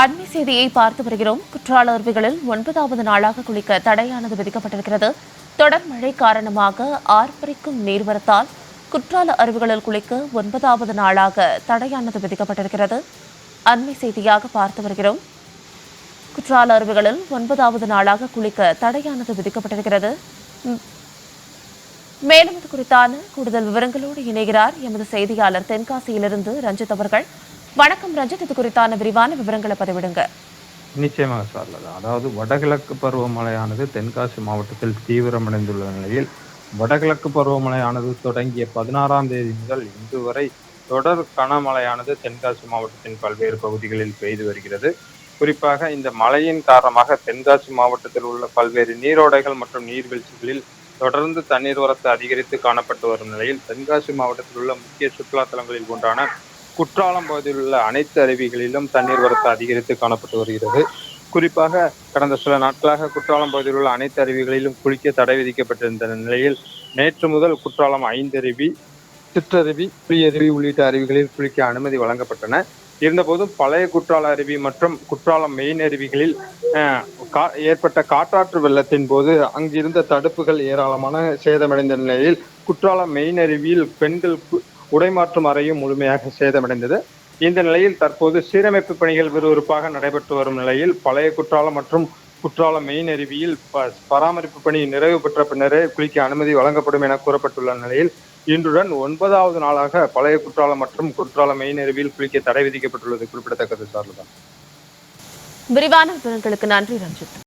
அண்மை செய்தியை பார்த்து வருகிறோம். குற்றால அருவிகளில் ஒன்பதாவது நாளாக குளிக்க தடையானது விதிக்கப்பட்டிருக்கிறது. தொடர் மழை காரணமாக ஆர்ப்பரிக்கும் நீர்வரத்தால் குற்றால அருவிகளில் குளிக்க ஒன்பதாவது நாளாக தடையானது விதிக்கப்பட்டிருக்கிறது. அண்மை செய்தியாக பார்த்து வருகிறோம். குற்றால அருவிகளில் ஒன்பதாவது நாளாக குளிக்க தடையானது விதிக்கப்பட்டிருக்கிறது. மேலும் இது குறித்தான கூடுதல் விவரங்களோடு இணைகிறார் எமது செய்தியாளர் தென்காசியிலிருந்து ரஞ்சித் அவர்கள். வணக்கம் ரஞ்சித் இது குறித்தான விரிவான விவரங்களை பதிவிடுங்க. நிச்சயமாக சார்லதா அதாவது வடகிழக்கு பருவமழையானது தென்காசி மாவட்டத்தில் தீவிரமடைந்துள்ள நிலையில் வடகிழக்கு பருவமழையானது தொடங்கிய பதினாறாம் தேதி முதல் இன்று வரை தொடர் கனமழையானது தென்காசி மாவட்டத்தின் பல்வேறு பகுதிகளில் பெய்து வருகிறது. குறிப்பாக இந்த மழையின் காரணமாக தென்காசி மாவட்டத்தில் உள்ள பல்வேறு நீரோடைகள் மற்றும் நீர்வீழ்ச்சிகளில் தொடர்ந்து தண்ணீர் வரத்து அதிகரித்து காணப்பட்டு வரும் நிலையில் தென்காசி மாவட்டத்தில் உள்ள முக்கிய சுற்றுலா தலங்களில் ஒன்றான குற்றாலம் பகுதியில் உள்ள அனைத்து அருவிகளிலும் தண்ணீர் வரத்து அதிகரித்து காணப்பட்டு வருகிறது. குறிப்பாக கடந்த சில நாட்களாக குற்றாலம் பகுதியில் உள்ள அனைத்து அருவிகளிலும் குளிக்க தடை விதிக்கப்பட்டிருந்த நிலையில் நேற்று முதல் குற்றாலம் ஐந்தருவி சிற்றருவி புளியருவி உள்ளிட்ட அருவிகளில் குளிக்க அனுமதி வழங்கப்பட்டன. இருந்தபோதும் பழைய குற்றால அருவி மற்றும் குற்றாலம் மெயின் அருவிகளில் கா- ஏற்பட்ட காற்றாற்று வெள்ளத்தின் போது அங்கிருந்த தடுப்புகள் ஏராளமான சேதமடைந்த நிலையில் குற்றாலம் மெயின் அருவியில் பெண்கள் உடைமாற்றும் அறையும் முழுமையாக சேதமடைந்தது. இந்த நிலையில் தற்போது சீரமைப்பு பணிகள் விறுவிறுப்பாக நடைபெற்று வரும் நிலையில் பழைய குற்றாலம் மற்றும் குற்றாலம் மெயின் அருவியில் ப- பராமரிப்பு பணி நிறைவு பெற்ற பின்னரே குளிக்க அனுமதி வழங்கப்படும் என கூறப்பட்டுள்ள நிலையில் இன்றுடன் ஒன்பதாவது நாளாக பழைய குற்றாலம் மற்றும் குற்றாலம் மெயின் அருவியில் குளிக்க தடை விதிக்கப்பட்டுள்ளது. குறிப்பிடத்தக்கது சார்லதான் விரிவான விவரங்களுக்கு நன்றி ரஞ்சித்.